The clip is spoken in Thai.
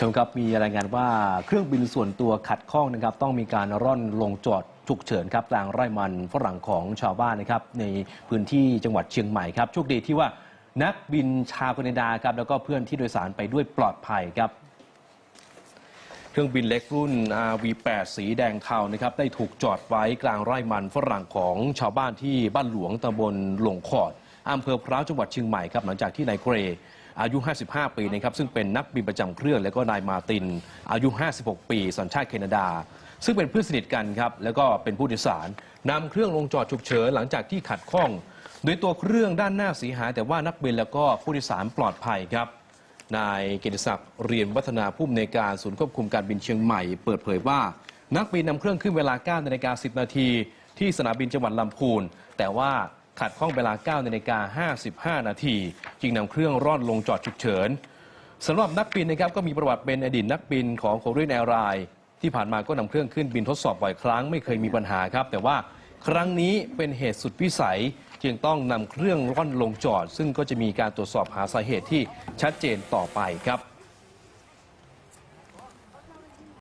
ชมครับมีรายงานว่าเครื่องบินส่วนตัวขัดข้องนะครับ ต้องมีการร่อนลงจอดฉุกเฉินครับกลางไร่มันฝรั่งของชาวบ้านนะครับ ในพื้นที่จังหวัดเชียงใหม่ครับโชคดีที่ว่านักบินชาวแคนาดาครับแล้วก็เพื่อนที่โดยสารไปด้วยปลอดภัยครับ เครื่องบินเล็กรุ่น RV8 สีแดงเทานะครับได้ถูกจอดไว้กลางไร่มันฝรั่งของชาวบ้านที่บ้านหลวงตำบลหลงขอด อำเภอพร้าวจังหวัดเชียงใหม่ครับหลังจากที่นายเกรย์อายุ 55 ปีนะครับซึ่งเป็นนักบินประจำเครื่อง แล้วก็นายมาติน อายุ 56 ปี สัญชาติแคนาดา ซึ่งเป็นเพื่อนสนิทกันครับแล้วก็เป็นผู้โดยสารนำเครื่องลงจอดฉุกเฉินหลังจากที่ขัดข้อง โดยตัวเครื่องด้านหน้าเสียหาย แต่ว่านักบินแล้วก็ผู้โดยสารปลอดภัยครับนายเกียรติศักดิ์เรียนวัฒนาผู้อำนวยการศูนย์ควบคุมการบินเชียงใหม่ เปิดเผยว่า นักบินนำเครื่องขึ้นเวลา9นาฬิกา10 นาทีที่สนามบินจังหวัดลำพูน แต่ว่า ขัดข้องเวลา9นาฬิกา55 นาที จึงนำเครื่องร่อนลงจอดฉุกเฉินสำหรับนักบินนะครับก็มีประวัติเป็นอดีตนักบินของโคเรียนแอร์ไลน์ที่ผ่านมาก็นำเครื่องขึ้นบินทดสอบบ่อยครั้งไม่เคยมีปัญหาครับ แต่ว่าครั้งนี้เป็นเหตุสุดวิสัย จึงต้องนำเครื่องร่อนลงจอด ซึ่งก็จะมีการตรวจสอบหาสาเหตุที่ชัดเจนต่อไปครับ